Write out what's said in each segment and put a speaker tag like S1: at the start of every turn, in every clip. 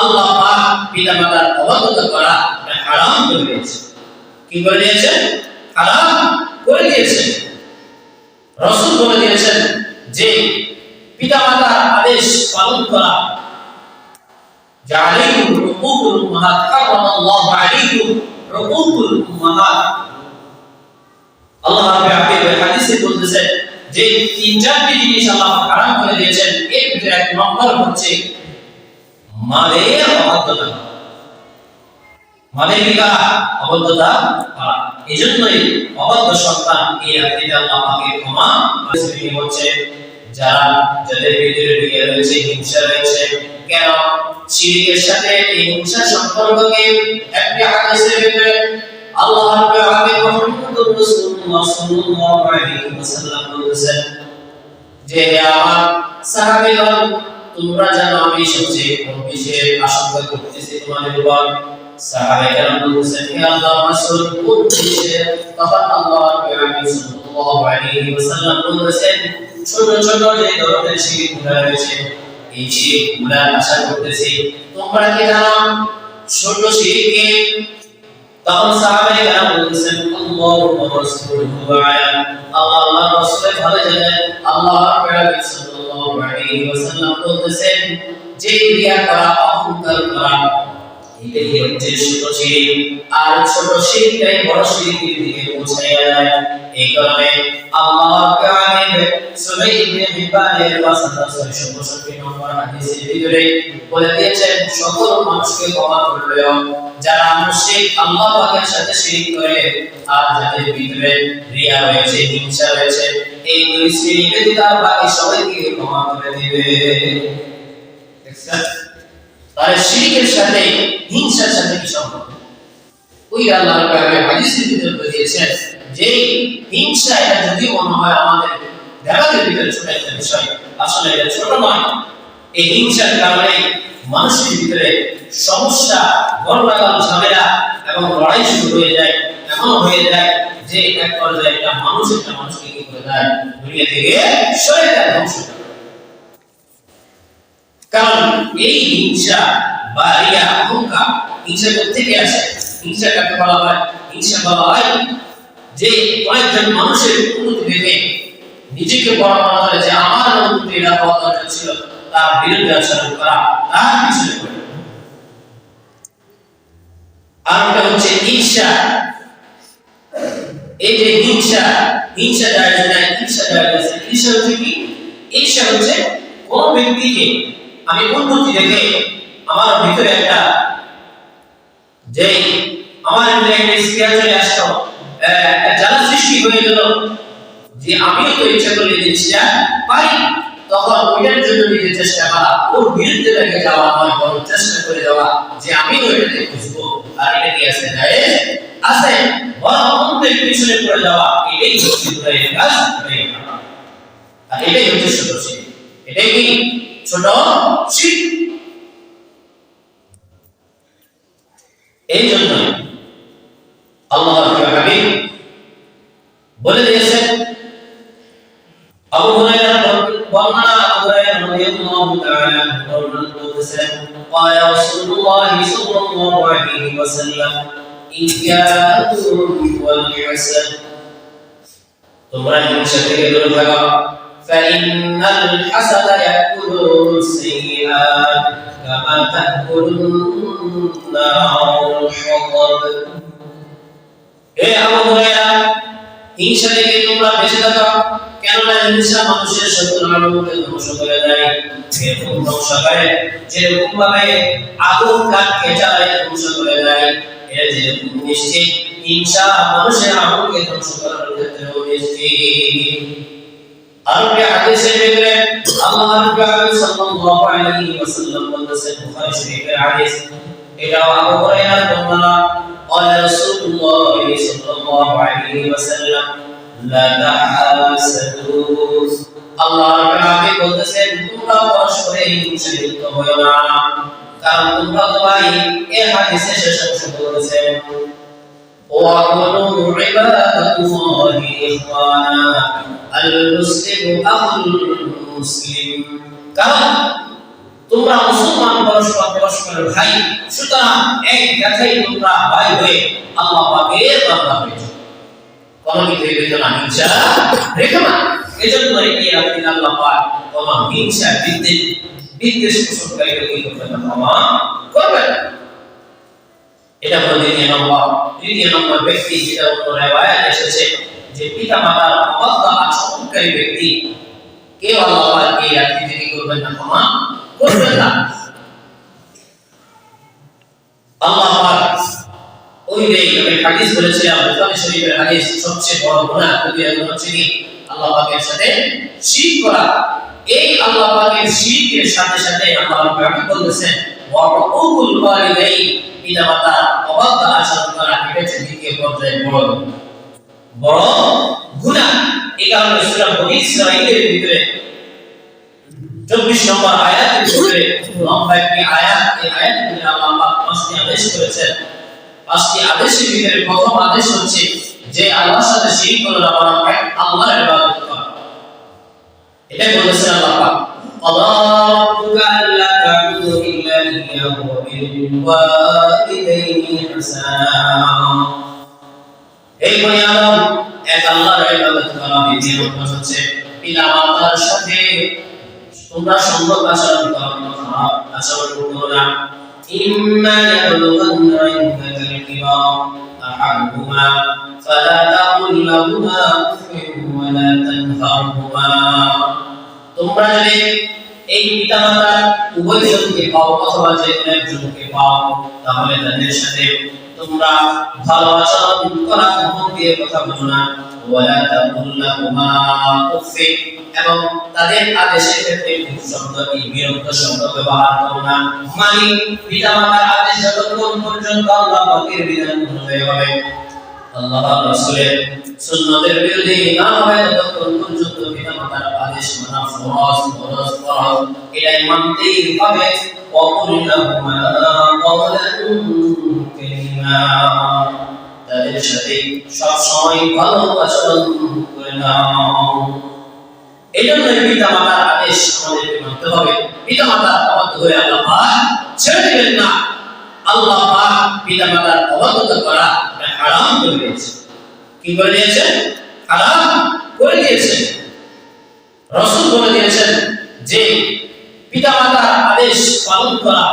S1: আল্লাহ পাক পিতামাতার অবাধ্যতা করা হারাম করে দিয়েছে। কি করে দিয়েছেন হারাম করে দিয়েছেন রসুল বলে দিয়েছেন যে পিতামাতার আদেশ পালন করা। যে তিন চারটি জিনিস আল্লাহ হারাম করে দিয়েছেন। এর ভিতরে এক নম্বর হচ্ছে মালের অবাধ্যতা। মালের করা অবাধ্যতা করা এই জন্যই অবাধ্য সন্তান এই আয়াতে আল্লাহ পাকের ক্ষমা হচ্ছে যারা যাদের ভিতরে বিয়ে রয়েছে, হিংসা রয়েছে। কেন? শিরিকের সাথে এই হিংসার সম্পর্ককে একটি হাদিসের ভিতরে আল্লাহ রাব্বুল আলামিন মুহাম্মদুর রাসূলুল্লাহ সাল্লাল্লাহু আলাইহি ওয়াসাল্লাম বলেছেন যে আমার সাহাবীগণ তোমরা জানো আমি সবচেয়ে কোন বিষয়ে আশঙ্কা করতেছি তোমাদের উপর। সাহাবে কেরাম বলছেন হে রাসূল, কোন বিষয়ে? তখন আল্লাহ সাল্লাল্লাহু আলাইহি ওয়াসাল্লাম বলেছেন ছোট ছোট যে রয়েছে, এই আশা করতেছি, তোমরা কি জানো, ছোট তখন সাহাবায়ে কেরাম বলতেছেন, আল্লাহু আল্লাহ রাসূল ভালো জানেন, আল্লাহ আলাইহি ওয়াসাল্লাম বলতেছেন, যে ক্রিয়া করা অহংকার করা, এটাই হচ্ছে ছোট শিরিক আর ছোট শিরকটাই বড় শিরকের দিকে পৌঁছায় যায়। এই কারণে আল্লাহ আলামিন সূরা ইবনে হিব্বানের 567 নম্বর হাদিসের ভিতরে বলে দিয়েছেন, সকল মানুষকে ক্ষমা করলেও যারা মুশরিক, আল্লাহ পাকের সাথে শিরিক করে, আর যাদের ভিতরে রিয়া রয়েছে, হিংসা রয়েছে এই দুই শ্রেণি বাকি সবাইকে ক্ষমা করে দিবে। তাহলে শিরিকের সাথে, হিংসার সাথে কি সম্পর্ক? ওই আল্লাহ রাব্বুল হাদিসের ভিতরে বলে যে, হিংসা এটা যদি মনে হয় আমাদের দেখাদের ভিতরে ছোট একটা বিষয়, আসলে এটা ছোট নয়। এই হিংসার কারণে মানুষের ভিতরে সমস্যা গন্ডগোল ঝামেলা এবং লড়াই শুরু হয়ে যায় এমন হয়ে যায় যে এক পর্যায়ে একটা মানুষ, একটা মানুষকে মানুষের নিজেকে বড় মনে আমার হচ্ছে ঈর্ষা এই যে হিংসা হিংসা যায় না ঈর্ষা যায় ঈর্ষা হচ্ছে কি? ঈর্ষা হচ্ছে কোন ব্যক্তিকে আমি উন্নতি দেখে আমার ভিতরে একটা যে আমার ভিতরে একটা স্পিয়ার চলে আসলো একটা জ্বালা সৃষ্টি হয়ে গেল যে আমিও তো ইচ্ছা করলে জিনিসটা পারি তখন ওইটার জন্য নিজের চেষ্টা করা, ওর বিরুদ্ধে লেগে যাওয়া নয় বরং চেষ্টা করে যাওয়া যে আমিও এটাতে খুঁজবো আর এটা কি আছে? যায় আছে বরং অন্যের পিছনে পড়ে যাওয়া এটাই হচ্ছে গুনাহের কাজ গুনাহের কাজ। আর এটাই হচ্ছে ছোট শিরক এটাই কি ছোট শিরক এই জন্য আল্লাহ হাবিব বলে দিয়েছেন আবু হুরায়রা বর্ণনা আবু হুরায়রা রাদিয়াল্লাহু তাআলা বর্ণনা করেছেন قال رسول الله صلى الله عليه وسلم إياكم والحسد তোমরা হিংসা থেকে দূরে থাকো فإن الحسد يأكل السيئات كما تأكل النار الحطب হে আবু হুরায়রা হিংসা থেকে তোমরা বেঁচে থাকো কেননা হিংসা মানুষের শত্রু আলোকে ধ্বংস করে দেয় এরকম ধ্বংস করে যেরকম ভাবে আগুন কাঠকে জ্বালায় ধ্বংস করে দেয় এর যেরকম নিশ্চিত হিংসা মানুষের আগুনকে ধ্বংস করার ক্ষেত্রেও নিশ্চিত আরবি হাদিসের ভিতরে আল্লাহ রাব্বুল সাল্লাল্লাহু আলাইহি ওয়াসাল্লাম বলেছেন বুখারী শরীফের হাদিস এটাও আবু হুরায়রা বর্ণনা قال رسول الله صلى الله عليه وسلم لا تحاسدوا আল্লাহ রাব্বুল বলতেছেন তোমরা পরস্পরে হিংসাযুক্ত হয়ো না কারণ তোমরা তো ভাই এই হাদিসে শেষ অংশ বলেছেন وكونوا عباد الله إخوانا المسلم أخو المسلم কারণ তোমরা মুসলমান পরস্পর পরস্পরের ভাই সুতরাং এক কথাই তোমরা ভাই হয়ে আল্লাহ পাকের বান্দা হয়েছে কোন কিছু হইবে না হিংসা রেখো না এজন্য এই রাত্রি আল্লাহ পাক কোন হিংসা বিদ্বেষ বিদ্বেষ পোষণকারীকে কি ক্ষমা করবে না এটা হলো দ্বিতীয় নম্বর তৃতীয় নম্বর ব্যক্তি যেটা অন্য রেওয়ায়াত এসেছে যে পিতা মাতার অবজ্ঞা আচরণকারী ব্যক্তি কেউ আল্লাহ এই রাত্রি থেকে করবেন না ক্ষমা করবেন না আল্লাহ ওই যে আমি হাদিস বলেছিলাম বুখারী শরীফের হাদিস সবচেয়ে বড় গুনাহ কবিরা হচ্ছে কি আল্লাহ পাকের সাথে শিরক করা এই আল্লাহ পাকের শিরকের সাথে সাথে আল্লাহ পাক বলতেছেন? ওয়া উকুল ওয়ালিদাই পিতামাতা অবাধ্য আচরণ করা এটা দ্বিতীয় পর্যায়ে বড় বড় গুনাহ। এই কারণে সূরা বনী ইসরাঈলের ভিতরে। চব্বিশ নম্বর আয়াতের ভিতরে লম্বা একটি আয়াত। এই ভিতরে আল্লাহ পাক পাঁচটি আদেশ করেছেন। পাঁচটি আদেশের ভিতরে প্রথম আদেশ হচ্ছে যে, আল্লাহর সাথে শিরিক করলে আমরা আল্লাহর ইবাদত। এটা বলেছে আল্লাহ পাক। আল্লাহুকা আল্লা তা'বুদু ইল্লা ইয়াহু বিল ওয়ালিদাইনি হাসানা। এই বনি এক আল্লাহর ইবাদত করা বিধি হচ্ছে পিতা মাতার সাথে তোমরা সম্পর্ক আচরণ করো না আচরণ করো না। ইম্মা ইয়াবলুগান্না ইনদাকাল কিবার আহাদুমা ফালা তাকুল লাহুমা ولا تنهرهما তোমরা যদি এই পিতামাতা উভয়জনকে পাও অথবা যে কোনো একজনকে পাও তাহলে তাদের সাথে তোমরা ভালো আচরণ করা মন দিয়ে কথা বলো না ওয়ালা তাকুল্লাহুমা উফি এবং তাদের আদেশের ক্ষেত্রে খুব শব্দ কি বিরক্ত শব্দ ব্যবহার করো না মানে পিতামাতার আদেশ যতক্ষণ পর্যন্ত আল্লাহ পাকের বিধান অনুযায়ী হবে আল্লাহ রাসূলের সুন্নতের বিরোধী না হবে ততক্ষণ পর্যন্ত পিতামাতার আদেশ মানা ফরজ ফরজ ফরজ এটাই মানতেই হবে। অপরিলাহুমা কওলান কারীমা তাদের সাথে সব সময় ভালো আচরণ করে নাও। এই জন্য পিতা আদেশ আমাদেরকে মানতে হবে। পিতা মাতার অবাধ্য হয়ে আল্লাহ ছেড়ে দিবেন না। আল্লাহ পাক পিতা মাতার অবাধ্যতা করা হারাম করে দিয়েছে। কি করে দিয়েছে? হারাম করে দিয়েছে। রসুল বলে দিয়েছেন যে, পিতা মাতার আদেশ পালন করা।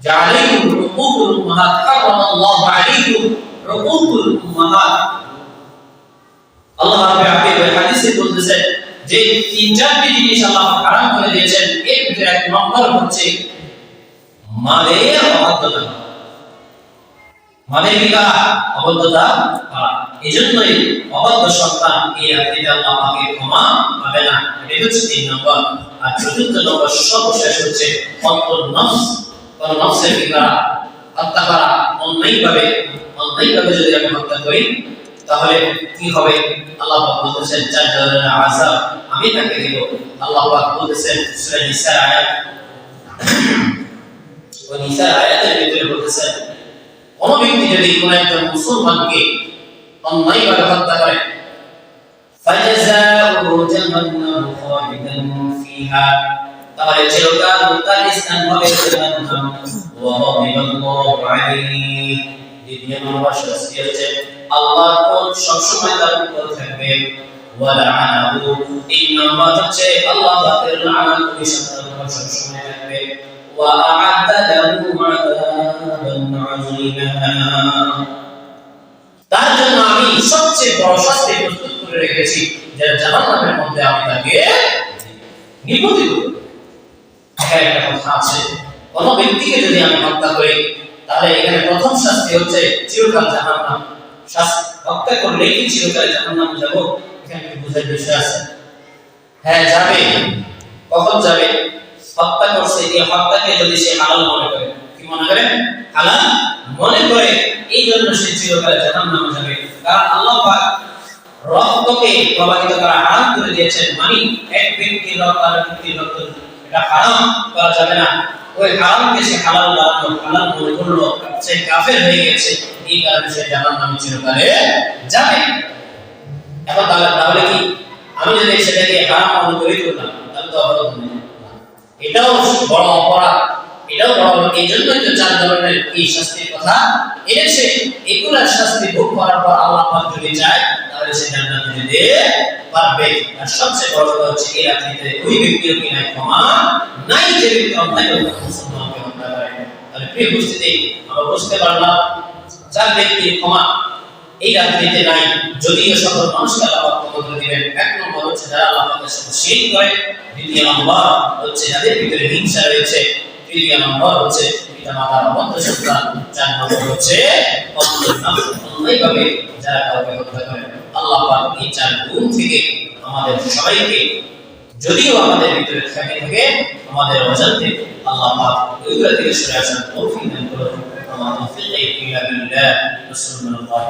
S1: জালিকুম রুকুকুল উম্মাহাত আলাইকুম, রুকুকুল উম্মাহাত আল্লাহ হাদিসে যে তিন চারটি জিনিস আল্লাহ হারাম করে দিয়েছেন। এর ভিতরে এক নম্বর হচ্ছে মালের অবাধ্যতা মালের বিকা অবাধ্যতা করা এজন্যই অবাধ্য সন্তান এই রাত্রিতে আল্লাহ পাকের ক্ষমা পাবে না। এটা হচ্ছে তিন নম্বর। আর চতুর্থ নম্বর সর্বশেষ হচ্ছে অন্তর নফস। কোন নফসের বিকা হত্যা করা অন্যায়ভাবে অন্যায়ভাবে যদি আমি হত্যা করি, তাহলে কি হবে? আল্লাহ পাক বলতেছেন, চার ধরনের আযাব আমি তাকে দেব। আল্লাহ পাক বলতেছেন, সূরা নিসা আয়াত। ওই নিসার আয়াতের ভিতরে বলতেছেন, কোন ব্যক্তি যদি কোন একজন মুসলমানকে অন্যায়ভাবে হত্যা করে ফাজাজাউহু জাহান্নাম খালিদান ফিহা, তাহলে চিরকাল তার স্থান হবে জাহান্নাম, ওয়া বিল্লাহু আলাইহি। দ্বিতীয় নম্বর শাস্তি হচ্ছে আল্লাহর কোপ সবসময় তার উপর থাকবে। ওয়া লাআনাহু তিন নম্বর হচ্ছে আল্লাহ তাআলার লাআনাত বিষয়ে সবসময় থাকবে। আ'আদ্দা লাহু আযাবান আযীমা তার জন্য আমি সবচেয়ে বড় শাস্তি প্রস্তুত করে রেখেছি যেটা জাহান্নামের মধ্যে আমি তাকে একটা কথা আছে, কোন ব্যক্তিকে যদি আমি হত্যা করি, তাহলে এখানে প্রথম শাস্তি হচ্ছে চিরকাল জাহান্নাম। শাস্তি হত্যা করলে কি চিরকাল জাহান্নাম যাব? এখানে বোঝার বিষয় আছে। হ্যাঁ যাবে। কখন যাবে? হত্যা করছে এই হত্যাকে যদি সে হালাল মনে করে, কি মনে করে? হালাল মনে করে। এই জন্য সে চিরকাল জাহান্নামে যাবে। কারণ আল্লাহ পাক রক্তকে প্রবাহিত করা হারাম করে দিয়েছেন। মানে এক ব্যক্তির রক্ত আর ব্যক্তির রক্ত এটা হারাম করা যাবে না। ওই হারামকে সে হালাল বানালো হালাল মনে করল, সে কাফের হয়ে গেছে, এই কারণে সে জাহান্নামে চিরকালে যাবে। এখন তাহলে তাহলে কি? আমি যদি সেটাকে হারাম মনে করি করলাম তাহলে তো অপরাধ নেই এটাও বড় অপরাধ। এটাও বড় এই জন্যই তো চার ধরনের এই শাস্তির কথা। এনেছে এগুলার শাস্তি ভোগ করার পর আল্লাহ পাক যদি চায়, তাহলে সে জান্নাতে যেতে পারবে। আর সবচেয়ে বড় কথা হচ্ছে, এই রাত্রিতে ওই ব্যক্তির কি নাই ক্ষমা নাই, যে ব্যক্তি অন্যায় করে মুসলমানকে হত্যা তাহলে প্রিয় উপস্থিতি, আমরা বুঝতে পারলাম যার ব্যক্তির ক্ষমা এই রাত্রিতে নাই, যদিও সকল মানুষকে আল্লাহ পাক ক্ষমা দিবেন। এক নম্বর হচ্ছে যারা আল্লাহ পাকের সাথে শিরক করে, দ্বিতীয় নম্বর হচ্ছে যাদের ভিতরে হিংসা রয়েছে, তৃতীয় নম্বর হচ্ছে পিতা মাতার অবদ্ধ সন্তান চার নম্বর হচ্ছে অন্যায়ভাবে যারা কাউকে হত্যা করে। আল্লাহ পাক এই চার গুণ থেকে আমাদের সবাইকে, যদিও আমাদের ভিতরে থাকে থাকে আমাদের অজান্তে, আল্লাহ পাক ওইগুলো থেকে সরে আসার তৌফিক দান করুন। আমার তৌফিক ইল্লা বিল্লাহ। রাসূলুল্লাহ